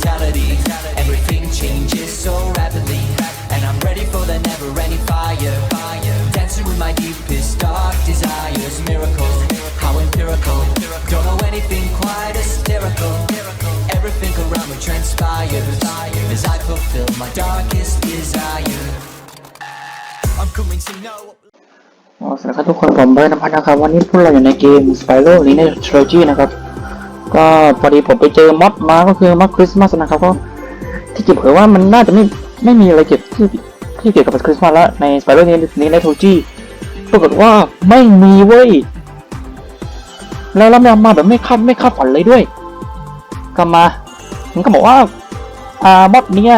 mentality. Everything changes so rapidly, and I'm ready for the never-ending fire. Dancing with my deepest dark desires. Miracle, how empirical. Don't know anything quite hysterical. Everything around me transpires as I fulfill my darkest desire. I'm coming to know. อ๋อสวัสดีครับทุกคนผมเบิร์ดนภัทรนะครับ วันนี้พวกเราอยู่ในเกม Spyro Lineage Trilogy นะครับ ก็พอดีผมไปเจอม็อดมาก็คือม็อดคริสต์มาสนะครับก็ที่จริงเผยว่ามันน่าจะไม่ไม่มีอะไรเกี่ยวที่ที่เกี่ยวกับคริสต์มาสแล้วใน Spyro Lineage Trilogy ปรากฏว่าไม่มีเว้ยแล้วแล้วมันมาแบบไม่คาดไม่คาดฝันเลยด้วยกลับมามันก็บอกว่าอ่าม็อดเนี้ย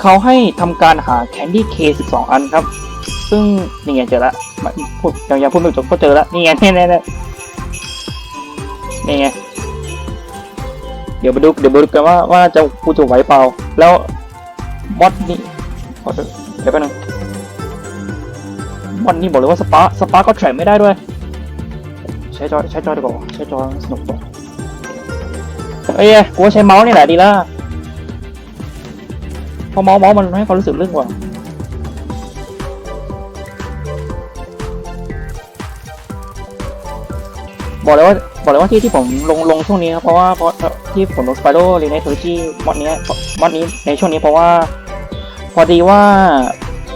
เขาให้ทำการหา Candy K 12อันครับ ซึ่งนี่ไงเจอละมาพูดยังยังพูดไม่จบก็เจอละนี่ไงนี่นี่นี่นี่ไง เดี๋ยวมาดูเดี๋ยวมาดูกันว่าว่าจะกูจะไหวเปล่า แล้วมอดนี่ขอเดี๋ยวแป๊บนึงมอดนี่บอกเลยว่าสปาสปาก็แทร็กไม่ได้ด้วย ใช้จอยใช้จอยดีกว่าใช้จอยสนุกกว่าเอ้ยกูใช้เมาส์นี่แหละดีละเพราะเมาส์เมาส์มันให้ความรู้สึกเรื่องกว่าบอกเลยว่า บอกเลยว่าที่ที่ผมลงลงช่วงนี้ครับเพราะว่าเพราะที่ผมลงสไปโรเรนเนทอร์จีมอดเนี้ยมอดนี้ในช่วงนี้เพราะว่า พอดีว่า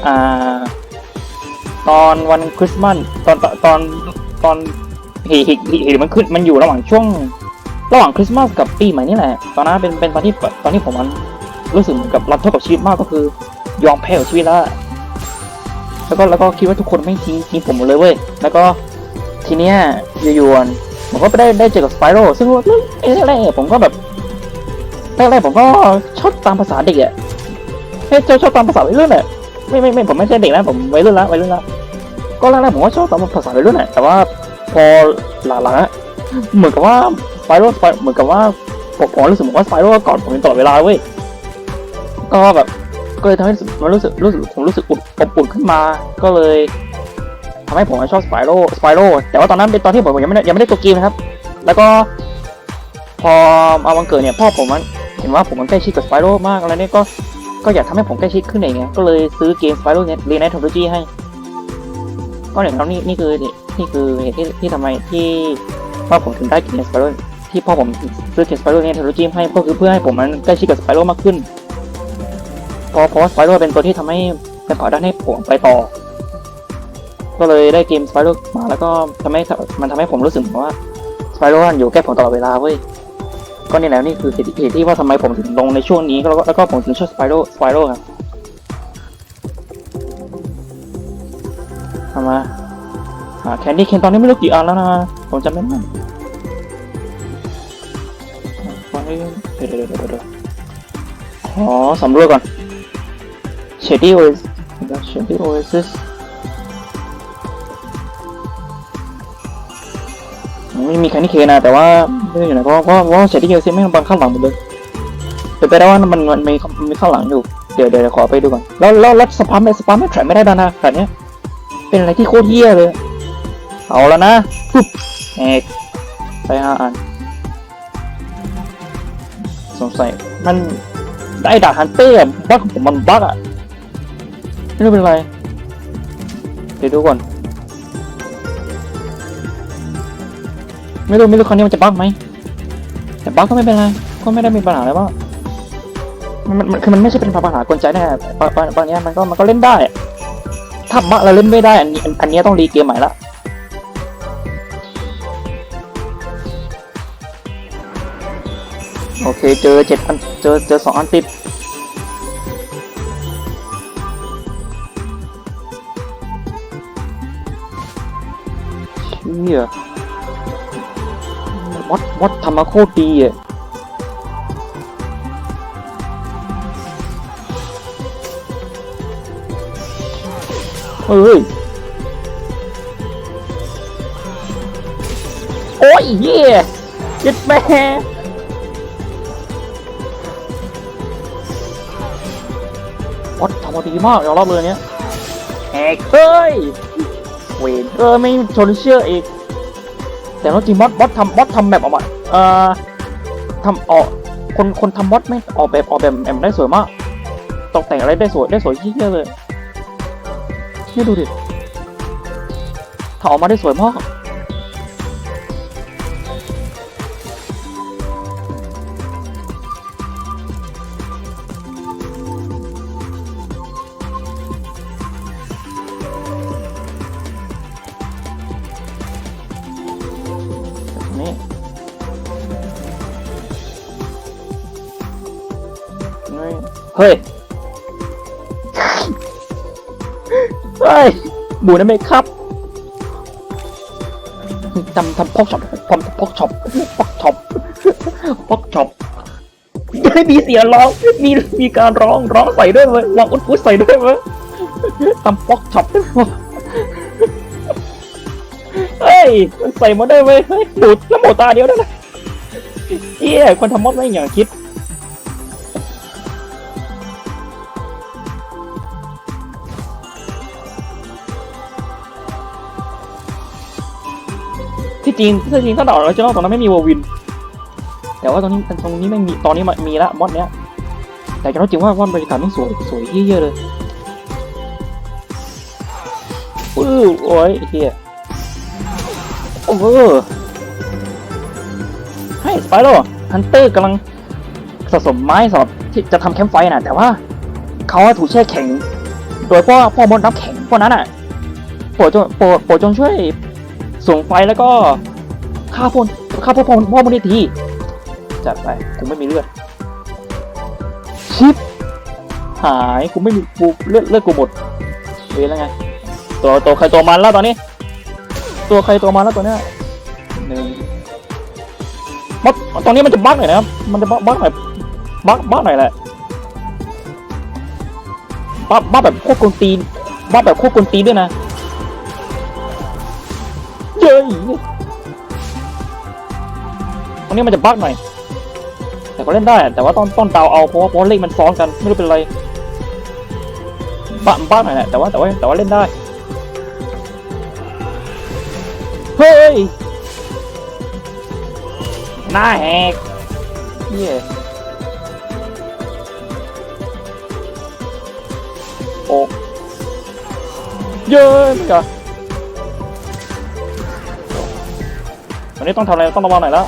อ่า ตอนวันคริสต์มาสตอนตอนตอนเหตุเหตุมันขึ้นมันอยู่ระหว่างช่วง ระหว่างคริสต์มาสกับปีใหม่นี่แหละ ตอนนั้นเป็นเป็นตอนที่ตอนที่ผมมันรู้สึกเหมือนกับรับโทษกับชีวิตมากก็คือยอมแพ้กับชีวิตแล้วแล้วก็แล้วก็คิดว่าทุกคนไม่ทิ้งทิ้งผมเลยเว้ยแล้วก็ทีเนี้ยอยู่ๆ ผมก็ไปได้ได้เจอกับสไปโรซึ่งว่าเอ๊ะแรกๆผมก็แบบแรกๆผมก็ชอบตามภาษาเด็กอะเฮ้ยชอบชอบตามภาษาวัยรุ่นอะไม่ไม่ไม่ผมไม่ใช่เด็กนะผมวัยรุ่นละวัยรุ่นละก็แรกๆผมก็ชอบตามภาษาวัยรุ่นอะแต่ว่าพอหลังๆเหมือนกับว่าสไปโรเหมือนกับว่าผมรู้สึกเหมือนว่าสไปโรก่อนผมเป็นตลอดเวลาเว้ยก็แบบก็เลยทำให้มันรู้สึกรู้สึกผมรู้สึกอุ่นอบอุ่นขึ้นมา ก็เลย ทำให้ผมชอบสไปโรสไปโรแต่ว่าตอนนั้นเป็นตอนที่ผมยังไม่ได้ยังไม่ได้ตัวเกมนะครับ แล้วก็พอมาวันเกิดเนี่ยพ่อผมมันเห็นว่าผมมันใกล้ชิดกับสไปโรมากอะไรเนี่ยก็ก็อยากทำให้ผมใกล้ชิดขึ้นเองไงก็เลยซื้อเกมสไปโรเนี่ยเรียนในทอร์จีให้ ก็เนี่ยครับนี่นี่คือนี่คือเหตุที่ที่ทำไมที่พ่อผมถึงได้เกมสไปโรที่พ่อผมซื้อเกมสไปโรเนี่ยทอร์จีให้ก็คือเพื่อให้ผมมันใกล้ชิดกับสไปโรมากขึ้นเพราะเพราะสไปโรเป็นตัวที่ทำให้เป็นผลักดันให้ผมไปต่อ ก็เลยได้เกมสไปโรมาแล้วก็ทำให้มันทำให้ผมรู้สึกว่าสไปโรอยู่แก้ผมตลอดเวลาเว้ยก็นี่แหละนี่คือเหตุเหตุที่ว่าทำไมผมถึงลงในช่วงนี้แล้วก็แล้วก็ผมถึงชอบสไปโรสไปโรครับทำมาหาแคนดี้เคนตอนนี้ไม่รู้กี่อันแล้วนะผมจำไม่ได้เดี๋ยวเดี๋ยวเดี๋ยวเดี๋ยวอ๋อสำรวจก่อนเชดดี้โอเอสเชดดี้โอเอซิส ไม่มีใครนี่เคนะแต่ว่าไม่รู้อยู่ไหนเพราะเพราะเพราะเสร็จที่เกียวซิไม่บังข้างหลังหมดเลยเป็นไปได้ว่ามันมันมีมีข้างหลังอยู่เดี๋ยวเดี๋ยวขอไปดูก่อนแล้วแล้วแล้วสปาร์ไม่สปาร์ไม่แทร็กไม่ได้ดานะแบบนี้ยเป็นอะไรที่โคตรเหี้ยเลย เอาแล้วนะปุ๊บเอกไปห้าอันสงสัยมันได้ดาบฮันเตอร์บั๊กของผมมันบั๊กอะไม่รู้เป็นไร เดี๋ยวดูก่อน ไม่รู้ไม่รู้ครั้งนี้มันจะบั๊กไหมแต่บั๊กก็ไม่เป็นไรก็ไม่ได้มีปัญหาอะไรว่ามันมันคือมันไม่ใช่เป็นปัญหากวนใจแน่บางบางเนี้ยมันก็มันก็เล่นได้ถ้าบั๊กเราเล่นไม่ได้อันนี้อันนี้ต้องรีเกมใหม่ละโอเคเจอเจ็ดอันเจอเจอสองอันติดเชี่ย วัดวัดทำมาโคตรดีอะเฮ้ย โอ้ยเย่ยึดแม่วัดทำมาดีมากยอมรับเลยเนี้ยแหกเฮ้ย เวนเออไม่ชนเชื่ออีก แต่ว่าจริงมอสบอสทำบอสทำแบบออกมาเอ่อทำออกคนคนทำมอสไม่ออกแบบออกแบบแอมได้สวยมากตกแต่งอะไรได้สวยได้สวยเยี่ยเลยนี่ดูดิถ้าออกมาได้สวยมาก เฮ้ย เฮ้ย บูนะไหมครับทำทำพอกช็อปทำพอกช็อปพอกช็อปพอกช็อปไม่มีเสียงร้อง มีมีการร้องร้องใส่ด้วยเว้ยวางอุดพุดใส่ด้วยเว้ยทำพอกช็อปเฮ้ย มันใส่มาได้เว้ยเฮ้ยหมูแล้วหมูตาเดียวได้นะเอี้ยคนทำมอดไม่อย่างคิด ที่จริงที่จริงถ้าดอกเราจะตรงนั้นไม่มีวอลวิน แต่ว่าตรงนี้ตรงนี้ไม่มีตอนนี้มันมีละมอดเนี้ย แต่จะรู้จริงว่าว่าบรรยากาศมันสวยสวยเยอะเลยอื้อโอ้ยเฮียโอ้โหให้สไปโร่ฮันเตอร์กำลังสะสมไม้สำหรับที่จะทำแคมป์ไฟน่ะ แต่ว่าเขาถูกแช่แข็ง โดยพ่อพ่อมดน้ำแข็งพวกนั้นอะโปรดจงโปรดโปรดจงช่วย ส่งไฟแล้วก็ฆ่าพวกฆ่าพวกพ่อพ่อมันได้ทีจัดไปกูไม่มีเลือดชิปหายกูไม่มีกูเลือดเลือดกูหมดเว้ยแล้วไงตัวตัวใครตัวมันแล้วตอนนี้ ตัวใครตัวมันแล้วตัวเนี้ยหนึ่งมัดตอนนี้มันจะบั๊กหน่อยนะครับมันจะบั๊กบั๊กหน่อยบั๊กบั๊กหน่อยแหละบั๊กบั๊กแบบโคตรกวนตีนบั๊กแบบโคตรกวนตีนด้วยนะ ตรงนี้มันจะบั๊กหน่อย แต่ก็เล่นได้ แต่ว่าต้องต้องเดาเอาเพราะว่าเพราะเลขมันซ้อนกันไม่รู้เป็นไรบ้าบ้าหน่อยแหละแต่ว่าแต่ว่าแต่ว่าเล่นได้ เฮ้ย หน้าแหกเย่โอ้เยินกะ วันนี้ต้องทำอะไรต้องระวังหน่อยแล้ว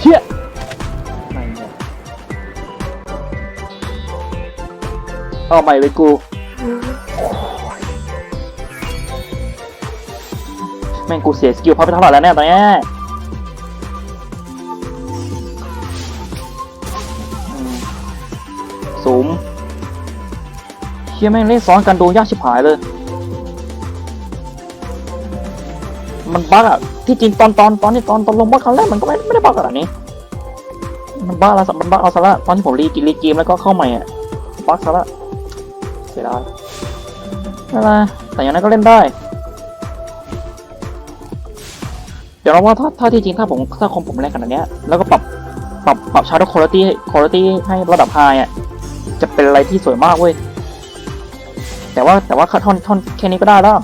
เชี่ยไม่เนี่ยเอาใหม่เลยกู แม่งกูเสียสกิลพับไปเท่าไหร่แล้วเนี่ยตอนนี้สูมเชี่ยแม่งเล่นซ้อนกันดูยากชิบหายเลย มันบั๊กอะ ที่จริงตอนตอนตอนที่ตอนตอนลงบั๊กครั้งแรกมันก็ไม่ไม่ได้บั๊กขนาดนี้ มันบั๊กแล้วมันบั๊กเอาซะละตอนที่ผมรีกิรีเกมแล้วก็เข้าใหม่อะบั๊กซะละเสียดายไม่เป็นไรแต่อย่างนั้นก็เล่นได้ เดี๋ยวเราว่าถ้าถ้าที่จริงถ้าผมถ้าคอมผมแรงขนาดเนี้ยแล้วก็ปรับปรับปรับชาร์ดคุณภาพคุณภาพให้ระดับไฮอะจะเป็นอะไรที่สวยมากเว้ยแต่ว่าแต่ว่าท่อนท่อนแค่นี้ก็ได้แล้ว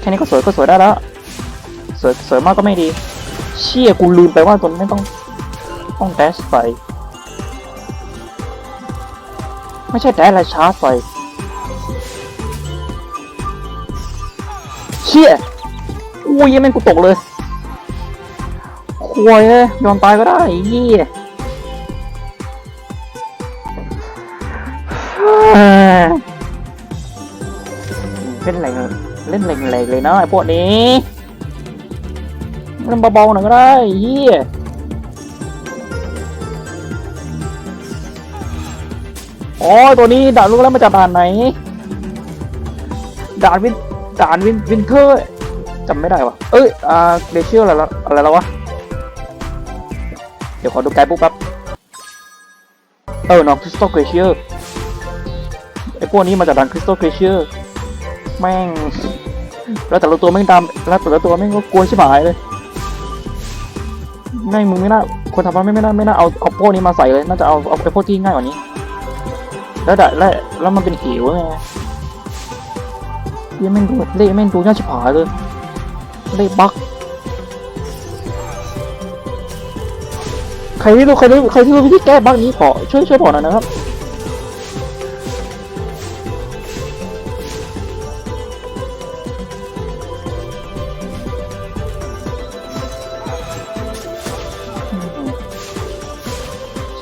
แค่นี้ก็สวยก็สวยได้แล้ว สวยสวยมากก็ไม่ดี เชี่ยกูลืมไปว่าตนไม่ต้องต้องแดชไปไม่ใช่แดชอะไรชาร์จไปเชี่ยอุ้ยยังแม่งกูตกเลยควยเลยยอมตายก็ได้ไอ้เหี้ยเฮ้ยเล่นอะไรงเล่นแรงๆเลยนะไอ้พวกนี้ มันเบาๆหน่อยก็ได้เฮียอ๋อตัวนี้ด่านรู้แล้วมาจากด่านไหน ด่านวินด่านวินวินเทอร์จำไม่ได้วะเอ้ยอ่าเดชิลอะไรละอะไรแล้ววะ เดี๋ยวขอดูไกด์ปุ๊บแป๊บ เออน้องคริสตัลเกรเชียร์ไอพวกนี้มาจากด่านคริสตัลเกรเชียร์แม่ง แล้วแต่ละตัวแม่งดำแล้วแต่ละตัวแม่งก็กลัวชิบหายเลย แม่งมึงไม่น่าคนทำมันไม่ไม่น่าไม่น่าเอาเอาโป้นี้มาใส่เลยน่าจะเอาเอาไอโป้ที่ง่ายกว่านี้ แล้วแต่แล้วแล้วมันเป็นเหวไงเหี้ยังไม่ดูเล่ไม่ดูน่าชิบหายเลยเล่บักใครที่รู้ใครรู้ใครที่รู้วิธีแก้บั๊กนี้ขอช่วยช่วยบอกหน่อยนะครับ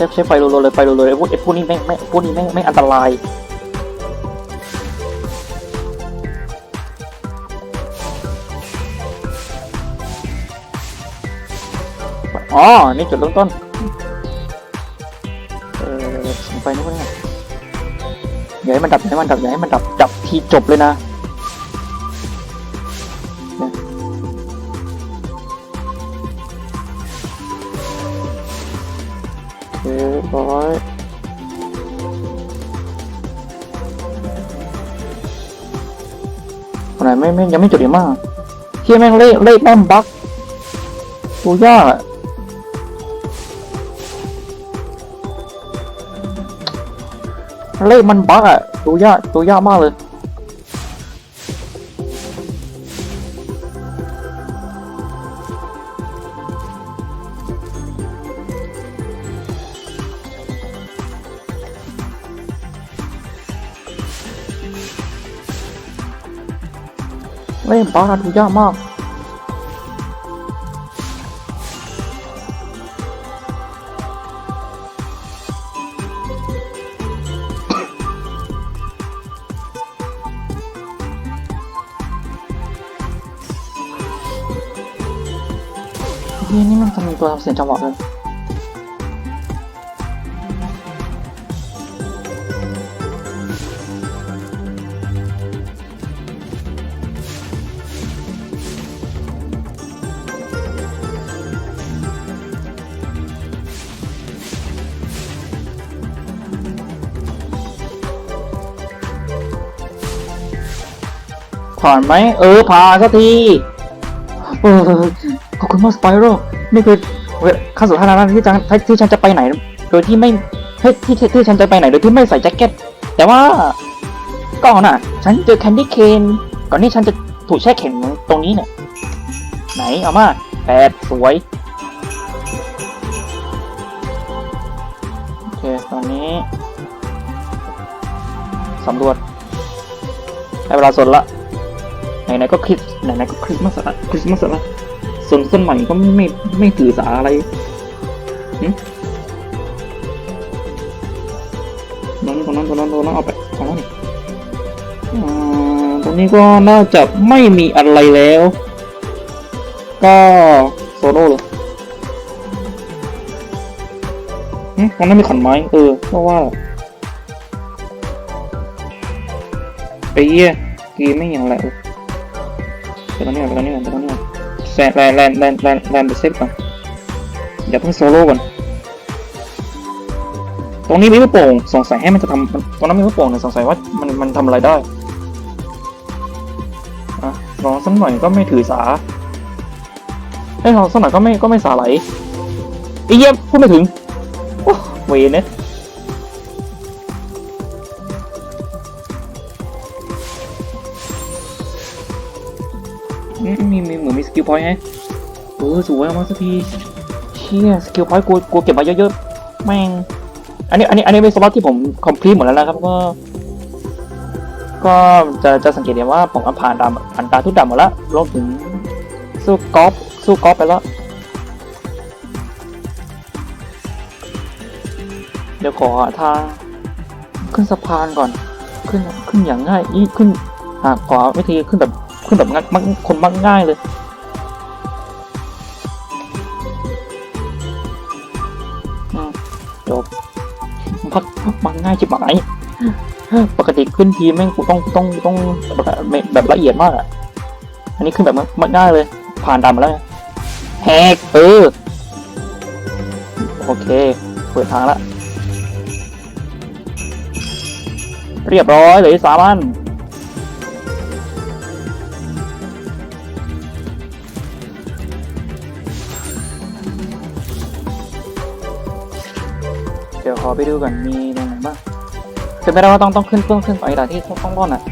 ช้ใช้ไฟโรลเลยไฟโรลเลยไอ้พวกไอ้พวกนี้แม่งแม่พวกนี้แม่งแม่งอันตรายอ๋อ นี่จุดเริ่มต้น เออส่งไฟนี่วะเนี่ยอย่าให้มันดับอย่าให้มันดับอย่าให้มันดับ ดับทีจบเลยนะ ไม่ไม่ยังไม่จุดดีมากเที่แม่งเล่เล่แม่งบั๊กดูยากเลขมันบั๊กอะตัวยากดูยากมากเลย เลขบั๊กอะดูยากมากนี่นี่มันจะมีตัวทำเสียงจังหวะเลย ผ่านไหมเออผ่านสักทีเออขอบคุณมากสไปโร่นี่คือขั้นสุดท้ายแล้วนที่ฉันที่ฉันจะไปไหน โดยที่ไม่เฮ้ที่ที่ที่ฉันจะไปไหนโดยที่ไม่ใส่แจ็คเก็ต แต่ว่าก่อนอะ ฉันเจอแคนดี้เคนก่อนที่ฉันจะถูกแช่แข็งตรงนี้เนี่ยไหนเอามาแปดสวยโอเคตอนนี้สำรวจได้เวลาสนละ ไหนๆก็คริสไหนๆก็คริสมาสละคริสมาสละส่วนส่วนใหม่ก็ไม่ไม่ไม่ถือสาอะไรนั้นตรงนั้นตรงนั้นตรงนั้นเอาไปตรงนั้นตรงนี้ก็น่าจะไม่มีอะไรแล้ว ก็โซโล่เลยตรงนั้นมีขอนไม้ เออเพราะว่าไอ้เหี้ยกีไม่อย่างไร ตรงนี้ก่อนไปตรงนี้ก่อนไปตรงนี้ก่อนแซนแลนแลนแลนแลนแลนไปเซฟก่อนอย่าเพิ่งโซโล่ก่อนตรงนี้มีลูกโป่งสงสัยให้มันจะทำมันตรงนั้นมีลูกโป่งเนี่ยสงสัยว่ามันมันทำอะไรได้อะลองสักหน่อยก็ไม่ถือสาเอ้ลองสักหน่อยก็ไม่ก็ไม่สาไหลไอ้เยี่ยพูดไม่ถึงโอ้เวเนี่ย มมีมีเหมือนมีสกิลพอยต์ฮะเออสวยเอามาสักทีเชี่ยสกิลพอยต์กูกูเก็บมาเยอะๆแม่งอันนี้อันนี้อันนี้เป็นสล็อตที่ผมคอมพลีทหมดแล้วนะครับก็ก็จะจะสังเกตเห็นว่าผมผ่านดำผ่านตาทุกดำหมดแล้วรวมถึงสู้กอล์ฟสู้กอล์ฟไปแล้วเดี๋ยวขอทางขึ้นสะพานก่อน ขึ้นขึ้นอย่างง่ายนี่ขึ้นอ่าขอวิธีขึ้นแบบ ขึ้นแบบง่ายมักคนมักง่ายเลยอืมจบมักมักง่ายจิบหมายปกติขึ้นทีแม่งกูต้องต้องต้องแบบแบบละเอียดมากอะ อันนี้ขึ้นแบบมักง่ายเลย ผ่านดำมาแล้วแฮกเออ โอเค เปิดทางละเรียบร้อยเลยสามัน ไปดูก่อนมีตรงไหนบ้างคือไม่ได้ว่าต้องต้องขึ้นเครื่องขึ้นไอ้ด่าที่ต้องบ้านอะ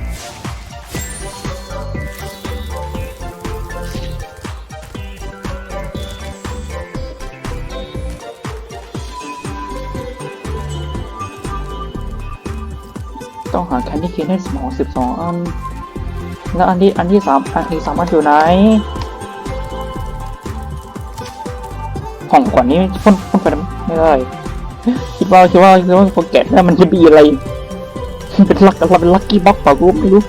ต้องหาแคนดี้คินให้สมองสิบสองอันแล้วอันที่อันที่สามอันที่สามอันอยู่ไหนของกว่านี้พ่นพ่นไปไม่ได้ ว่าคิดว่าคิดว่าพอแกะได้มันจะมีอะไร เป็นลักอะไรเป็นลักกี้บ็อกเปล่ากูไม่รู้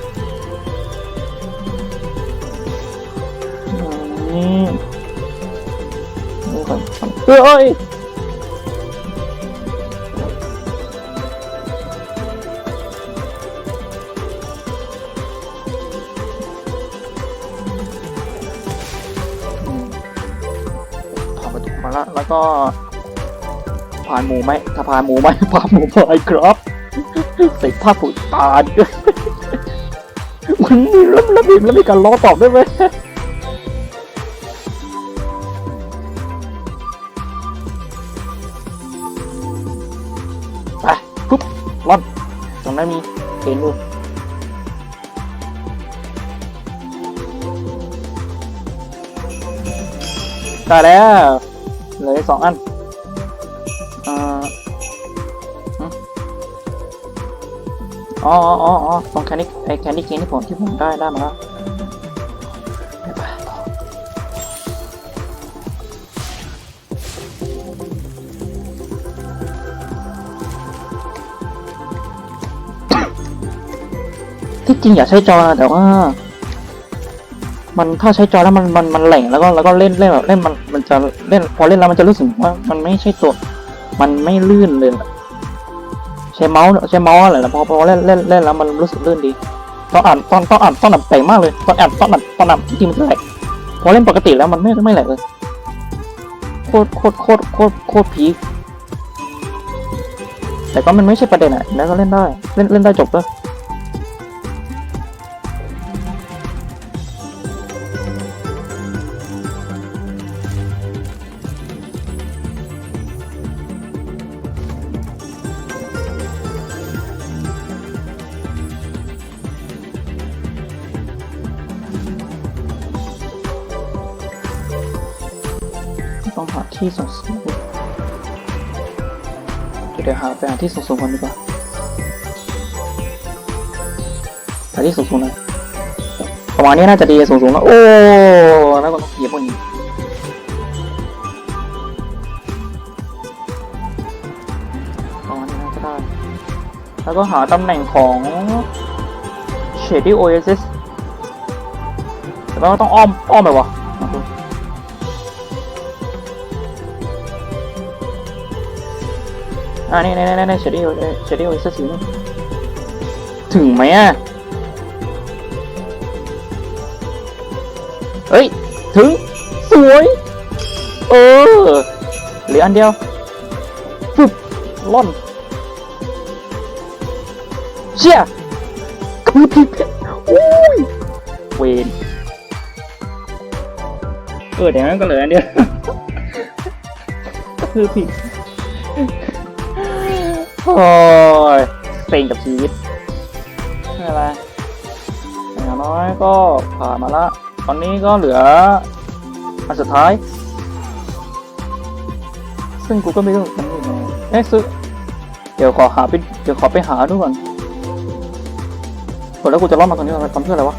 ถ้าผ่านหมูไหมผ่านหมูไมครับใส่ผ้าผูกตาด้วยมันมีแล้วแล้วมีแล้วมีการล้อตอบได้ไหมไปปุ๊บร่อนตรงนั้นมีเห็นอยู่ได้แล้วเหลือสองอัน อ๋ออ๋ออ๋ออ๋องแคนดี้ไอแคนดี้เกนที่ผมที่ผมได้ได้มาแล้วที่จริงอยากใช้จอนะแต่ว่า มันถ้าใช้จอแล้วมันมันมันแหลงแล้วก็แล้วก็เล่นเล่นแบบเล่นมันมันจะเล่นพอเล่นแล้วมันจะรู้สึกว่ามันไม่ใช่ตัว มันไม่ลื่นเลยอะ ช้เมาส์ใช้เมาส์อะไรนะพอพอเล่นเล่นเล่นแล้วมันรู้สึกลื่นดีตอนอ่านตอนตอนอ่านตอนอ่านแปลกมากเลยตอนอ่านตอนอ่านตอนอ่านจริงมันจะแหลกพอเล่นปกติแล้วมันไม่ไม่แหลกเลยโคตรโคตรโคตรโคตรโคตรพีแต่ก็มันไม่ใช่ประเด็นอะแล้วก็เล่นได้เล่นเล่นได้จบเลย ต้องหาที่สูงสูงเดี๋ยวหาไปหาที่สูงสูงก่อนดีกว่าหาที่สูงสูงหน่อยประมาณนี้น่าจะดีสูงสูงแล้วโอ้แล้วก็ต้องเหยียบบนนี้ประมาณนี้น่าจะได้ แล้วก็หาตำแหน่งของ Shady Oasis แต่ว่าต้องอ้อม อ้อมไปวะ อ่านี่นี่นี่นี่เชดดี้เชดดี้โอเอสีนี่ถึงไหมอะ เฮ้ย ถึง สวย เออ เหลืออันเดียวฟึบล่อน เชี่ยคือผิดโอ้ย เวนเออแต่งั้นก็เหลืออันเดียวคือผิด โอ้ยเซ็งกับชีวิตไม่เป็นไรอย่างน้อยก็ผ่านมาละ ตอนนี้ก็เหลือ อันสุดท้าย ซึ่งกูก็ไม่รู้มันอยู่ไหนเอ๊ะซื้อเดี๋ยวขอหาไปเดี๋ยวขอไปหาดูก่อนเปิดแล้วกูจะรอดมาตรงนี้ทำเพื่ออะไรวะ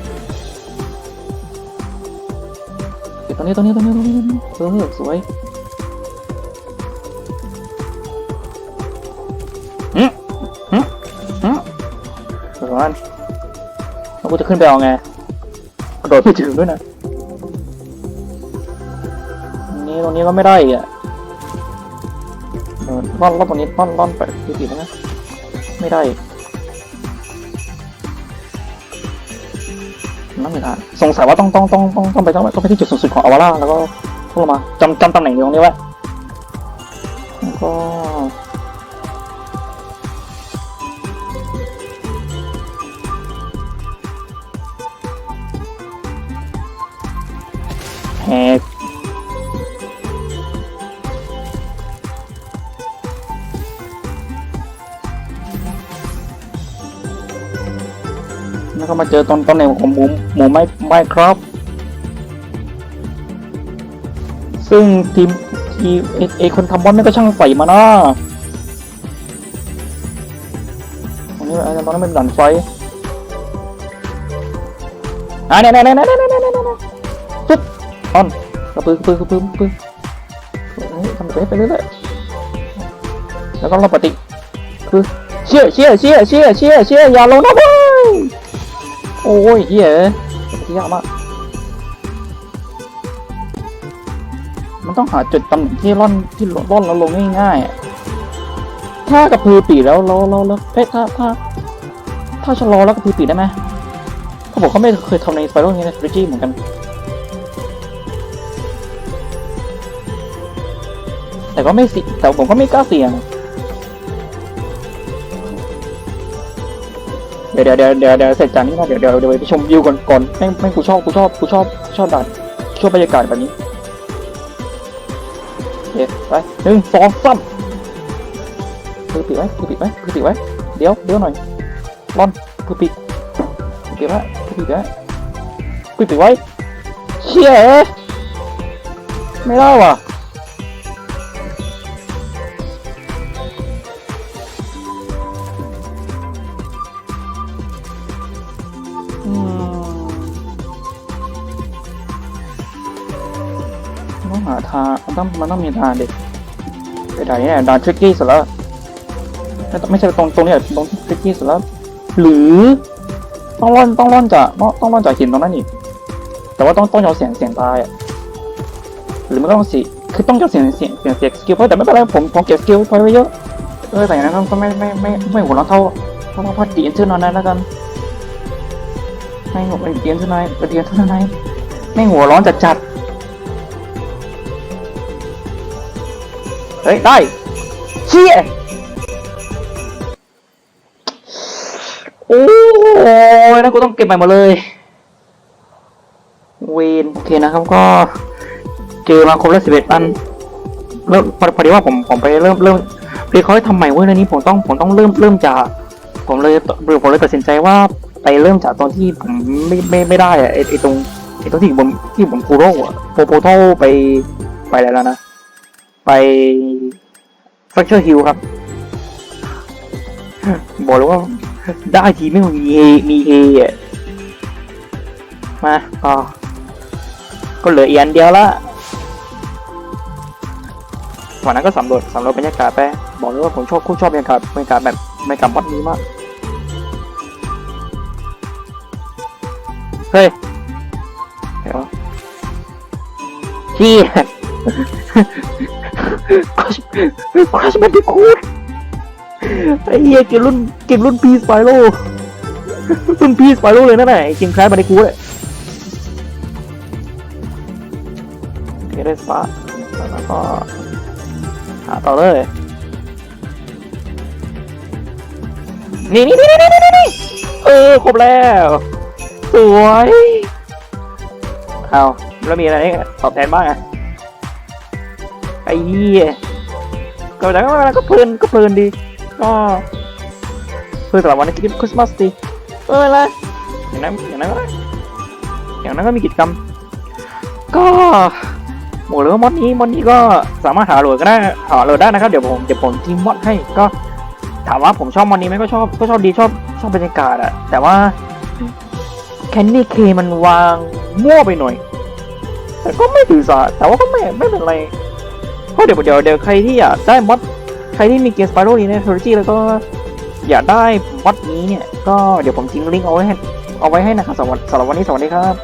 ตรงนี้ตรงนี้ตรงนี้ตรงนี้ตรงนี้เออสวย อนแล้วกูจะขึ้นไปเอาไงกระโดดไม่ถึงด้วยนะตรงนี้ตรงนี้ก็ไม่ได้อีกอะเออล่อนล่อนตรงนี้ล่อนล่อนไปดูสินะไม่ได้นั่นไม่ได้สงสัยว่าต้องต้องต้องต้องต้องไปต้องต้องไปที่จุดสูงสุดของอวาร่าแล้วก็พุ่งลงมาจำจำตำแหน่งอยู่ตรงนี้ไว้แล้วก็ กแล้วก็มาเจอตอนตอนไหนของหมูหมูไม่ไม่ครับ ซึ่งทีมทีเอเอคนทำบอลนี่ก็ช่างใส่มานะตรงนี้อะไรตรงนั้นเป็นด่านไฟอ่าเนี่ยเนี่ยเนี่ยเนี่ย ระปือกระปือกระปือกระปือเฮ้ยทำไปไปเรื่อยๆแล้วก็รอปฏิคือเชี่ยเชี่ยเชี่ยเชี่ยเชี่ยเชี่ยอย่าลงนะเว้ยโอ้ยเหี้ยยากมากมันต้องหาจุดตำแหน่งที่ร่อนที่ร่อนแล้วลงง่ายๆถ้ากระพือปีแล้วแล้วแล้วแล้วเอ๊ะถ้าถ้าถ้าชะลอแล้วกระพือปีได้ไหมเพราะผมเขาไม่เคยทำในสไปรัลนี้ใน strategy เหมือนกัน แต่ก็ไม่สิแต่ผมก็ไม่กล้าเสี่ยง เดี๋ยวเดี๋ยวเดี๋ยวเดี๋ยวเดี๋ยวเสร็จจากนี้นะเดี๋ยวเดี๋ยวเดี๋ยวไปชมวิวก่อนก่อนแม่งแม่งกูชอบกูชอบกูชอบกูชอบด่านชอบบรรยากาศแบบนี้โอเคไปหนึ่งสองสามคือปิดไว้คือปิดไว้คือปิดไว้เดี๋ยวเดี๋ยวหน่อยรอนคือปิดคือปิดไว้คือปิดไว้คือปิดไว้เชี่ยเอ้ยไม่ได้ว่ะ ต้องมันต้องมีทางด็กไปไหนเนี่ยด่านทริกกี้สุดแล้วไม่ไม่ใช่ตรงตรงนี้ตรงทริกกี้สุดแล้ว หรือต้องร่อนต้องร่อนจากต้องร่อนจากหินตรงนั้นอีกแต่ว่าต้องต้องยอมเสียงเสียงตายอะหรือไม่ต้องสิคือต้องยอมเสียงเสียงเสียงเสียงสกิลเพราะแต่ไม่เป็นไรผมผมเก็บสกิลพอยไว้เยอะเออแต่อย่างนั้นก็ไม่ไม่ไม่ไม่หัวเราะเท่าเท่าพอดีเอ็นเทอนอนนั้นแล้วกันไม่หัวเป็นเดียนเท่านั้นเป็นเดียนเท่านั้นไม่หัวร้อนจัดจัด เฮ้ย ได้เชี่ยโอ้ยนะกูต้องเก็บใหม่หมดเลยเวนโอเคนะครับก็ เจอมาครบแล้วสิบเอ็ดอันเริ่มพอดีว่าผมผมไปเริ่มเริ่มเรียนเขาให้ทำใหม่เว้ยในนี้ผมต้องผมต้องเริ่มเริ่มจากผมเลยผมเลยตัดสินใจว่าไปเริ่มจากตอนที่ผมไม่ไม่ไม่ได้อะไอไอตรงไอตรงที่ผมที่ผมพูโรอะโปโปโต้ไปไปอะไรแล้วนะ ไปฟ r ั c เ u อร์ฮิลครับ บอกเลยว่าได้ทีไม่มีเฮมีเฮอมาต่อก็เหลืออีกอันเดียวละวันนั้นก็สำรวจสำรวจบรรยากาศไปบอกเลยว่าผมชอบคู่ชอบบรรยากาศบรรยากาศแบบบรรยากาศวัดนี้มากเฮ้ยเดี๋ยวที่ คราชแบนดิคูดไอ้เหี้ยเกมรุ่นเกมรุ่นพีสไปโลรุ่นพีสไปโลเลยนั่นแหละเกมคล้ายมาในกูดเลยโอเคได้ฟ้าแล้วก็หาต่อเลยนี่นี่นี่นี่นี่นี่เออครบแล้วสวยเอาแล้วมีอะไรตอบแทนบ้างอะ อ้เหี้ยก็แต่ก็ก็เพลินก็เพลินดีก็เพื่อสำหรับวันนี้คริสต์มาสดีเออละอย่างนั้นอย่างนั้นก็อย่างนั้นก็มีกิจกรรม ก็บอกเลยว่ามอดนี้มอดนี้ก็สามารถหาโหลดก็ได้หาโหลดได้นะครับเดี๋ยวผมเดี๋ยวผมทีมมอดให้ก็ถามว่าผมชอบมอดนี้ไหมก็ชอบก็ชอบดีชอบชอบบรรยากาศอะแต่ว่าแคนนี่เคมันวางมั่วไปหน่อย แต่ก็ไม่ถือสาแต่ว่าก็ไม่ไม่เป็นไร ก็เดี๋ยวเดี๋ยวเดี๋ยวใครที่อยากได้มอดใครที่มีเกมสไปโร่นี้ในโทรจีแล้วก็อยากได้มอดนี้เนี่ย ก็เดี๋ยวผมทิ้งลิงก์เอาไว้ให้เอาไว้ให้นะครับสำหรับสำหรับวันนี้สวัสดีครับ